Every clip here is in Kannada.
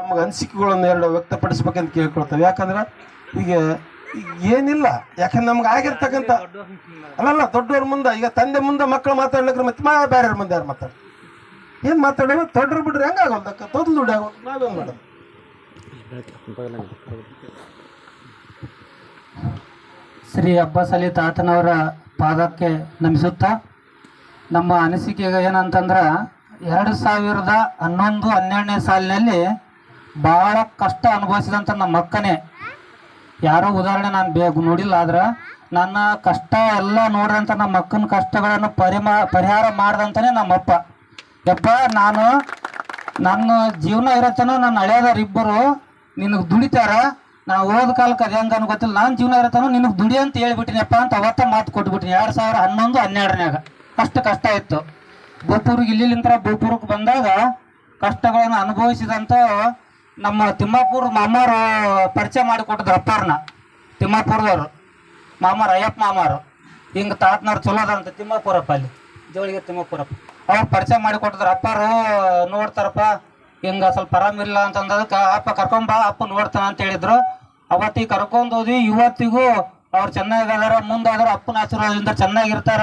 ನಮಗೆ ಅನಿಸಿಕೆಗಳನ್ನು ಎರಡು ವ್ಯಕ್ತಪಡಿಸ್ಬೇಕಂತ ಕೇಳ್ಕೊಳ್ತೇವೆ. ಯಾಕಂದ್ರೆ ಈಗ ಏನಿಲ್ಲ. ಯಾಕಂದ್ರೆ ನಮ್ಗೆ ಆಗಿರ್ತಕ್ಕಂಥ ಅಲ್ಲಲ್ಲ, ದೊಡ್ಡವ್ರ ಮುಂದೆ, ಈಗ ತಂದೆ ಮುಂದೆ ಮಕ್ಕಳು ಮಾತಾಡ್ಲಿಕ್ಕೆ ಮತ್ತೆ ಮಾ ಬೇರೆಯವ್ರ ಮುಂದೆ ಯಾರು ಮಾತಾಡ ಏನು ಮಾತಾಡೋದು? ದೊಡ್ಡರು ಬಿಡ್ರಿ ಹೆಂಗಾಗೋದಕ್ಕ ತೊದಲು ದುಡ್ಡು ಆಗೋದು, ನಾವೇನು ಮಾಡೋದು? ಶ್ರೀ ಅಬ್ಬಾಸ್ ಅಲಿ ತಾತನವರ ಪಾದಕ್ಕೆ ನಮಿಸುತ್ತಾ, ನಮ್ಮ ಅನಿಸಿಕೆ ಏನಂತಂದ್ರೆ, ಎರಡು ಸಾವಿರದ ಹನ್ನೊಂದು ಹನ್ನೆರಡನೇ ಸಾಲಿನಲ್ಲಿ ಭಾಳ ಕಷ್ಟ ಅನುಭವಿಸಿದಂಥ ನಮ್ಮ ಅಕ್ಕನೇ. ಯಾರೋ ಉದಾಹರಣೆ ನಾನು ಬೇಗ ನೋಡಿಲ್ಲ, ಆದ್ರೆ ನನ್ನ ಕಷ್ಟ ಎಲ್ಲ ನೋಡಿದಂಥ ನಮ್ಮ ಅಕ್ಕನ ಕಷ್ಟಗಳನ್ನು ಪರಿಮಾ, ಪರಿಹಾರ ಮಾಡ್ದಂತಾನೆ ನಮ್ಮಪ್ಪ ಯಪ್ಪ, ನಾನು ನನ್ನ ಜೀವನ ಇರತ್ತನೋ ನನ್ನ ಇಬ್ಬರು ನಿನಗೆ ದುಡಿತಾರ? ನಾನು ಓದ್ ಕಾಲಕ್ಕೆ ಅದೇ ಹಂಗ ಗೊತ್ತಿಲ್ಲ. ನಾನು ಜೀವನ ಇರತ್ತನೋ ನಿನಗೆ ದುಡಿ ಅಂತ ಹೇಳ್ಬಿಟ್ಟಿನಪ್ಪ ಅಂತ ಅವತ್ತ ಮಾತು ಕೊಟ್ಬಿಟ್ಟಿನಿ. ಎರಡು ಸಾವಿರ ಹನ್ನೊಂದು, ಹನ್ನೆರಡನ್ಯಾಗ. ಅಷ್ಟು ಕಷ್ಟ ಇತ್ತು. ಬೋಪೂರಿಗೆ ಇಲ್ಲಿಂದ ಬೋಪೂರಿಗೆ ಬಂದಾಗ ಕಷ್ಟಗಳನ್ನು ಅನುಭವಿಸಿದಂಥ ನಮ್ಮ ತಿಮ್ಮಾಪುರ ಮಾಮಾರು ಪರಿಚಯ ಮಾಡಿಕೊಟ್ಟಿದ್ರು ಅಪ್ಪಾರನ್ನ ತಿಮ್ಮಾಪುರದವರು. ಮಾಮಾರು, ಅಯ್ಯಪ್ಪ ಮಾಮಾರು. ಹಿಂಗೆ ತಾತನವ್ರು ಚಲೋ ಅದ ಅಂತ ತಿಮ್ಮಾಪುರಪ್ಪ ಅಲ್ಲಿ ಜೋಳಿಗೆ ತಿಮ್ಮಾಪುರಪ್ಪ. ಅವ್ರು ಪರಿಚಯ ಮಾಡಿಕೊಟ್ಟಿದ್ರು ಅಪ್ಪಾರು ನೋಡ್ತಾರಪ್ಪ, ಹಿಂಗೆ ಸ್ವಲ್ಪ ಆರಾಮಿಲ್ಲ ಅಂತಂದದಕ್ಕೆ, ಅಪ್ಪ ಕರ್ಕೊಂಬಾ ಅಪ್ಪ ನೋಡ್ತಾನ ಅಂತ ಹೇಳಿದ್ರು. ಅವತ್ತಿಗೆ ಕರ್ಕೊಂಡು ಹೋದ್ವಿ, ಇವತ್ತಿಗೂ ಅವ್ರು ಚೆನ್ನಾಗಿದಾರ, ಮುಂದಾದ್ರೆ ಅಪ್ಪನ ಆಶೀರ್ವಾದದಿಂದ ಚೆನ್ನಾಗಿರ್ತಾರ.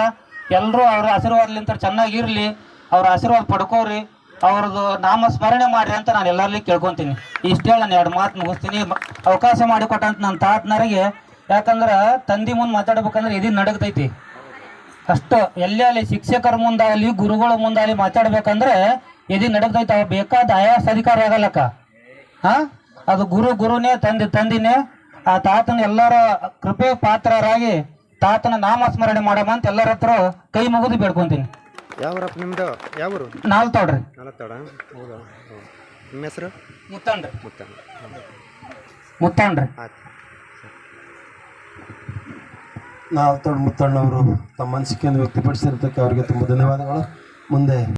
ಎಲ್ಲರೂ ಅವ್ರ ಆಶೀರ್ವಾದಲಿಂತ ಚೆನ್ನಾಗಿರ್ಲಿ, ಅವ್ರ ಆಶೀರ್ವಾದ ಪಡ್ಕೋರಿ. ಅವ್ರದ್ದು ನಾಮ ಸ್ಮರಣೆ ಮಾಡ್ರಿ ಅಂತ ನಾನು ಎಲ್ಲರಲ್ಲಿ ಕೇಳ್ಕೊಂತೀನಿ. ಇಷ್ಟೇ ನಾನು ಎರಡು ಮಾತು ಮುಗಿಸ್ತೀನಿ. ಅವಕಾಶ ಮಾಡಿಕೊಟ್ಟಂತ ನನ್ನ ತಾತನರಿಗೆ, ಯಾಕಂದ್ರೆ ತಂದಿ ಮುಂದೆ ಮಾತಾಡ್ಬೇಕಂದ್ರೆ ಇದು ನಡಗ್ತೈತಿ. ಅಷ್ಟು ಎಲ್ಲಿ ಅಲ್ಲಿ ಶಿಕ್ಷಕರ ಮುಂದಾಗಲಿ, ಗುರುಗಳ ಮುಂದಾಗಲಿ ಮಾತಾಡ್ಬೇಕಂದ್ರೆ ಎದಿ ನಡಗ್ತೈತೆ. ಅವ್ ಬೇಕಾದ ಆಯಾಸ ಅಧಿಕಾರ ಆಗಲ್ಲಕ್ಕ ಹಾ ಅದು ಗುರು ಗುರುನೇ, ತಂದೆ ತಂದಿನೇ, ಆ ತಾತನ ಎಲ್ಲರ ಕೃಪೆ ಪಾತ್ರರಾಗಿ ತಾತನ ನಾಮಸ್ಮರಣೆ ಮಾಡಮ್ಮ ಅಂತ ಎಲ್ಲರ ಹತ್ರ ಕೈ ಮುಗಿದು ಬೇಡ್ಕೊಂತೀನಿ. ಯಾವೂರಪ್ಪ ನಿಮ್ದು? ಯಾವೂರು? ನಾಲ್ ತೊಡ್ರಿ ನಲತ್ತಾಡ ಹೌದಾ? ಹ್ಞೂ ನಿಮ್ಮ ಹೆಸರು? ಮುತ್ತಣ್ರಿ ಮುತ್ತ ಮುತ್ತಣ್ರಿ ಆಯ್ತು. ನಾವು ತೊಡ್ ಮುತ್ತಣ್ಣವರು. ತಮ್ಮ ಅನಿಸಿಕೆಯನ್ನು ವ್ಯಕ್ತಪಡಿಸಿರ್ತಕ್ಕೆ ಅವರಿಗೆ ತುಂಬ ಧನ್ಯವಾದಗಳು. ಮುಂದೆ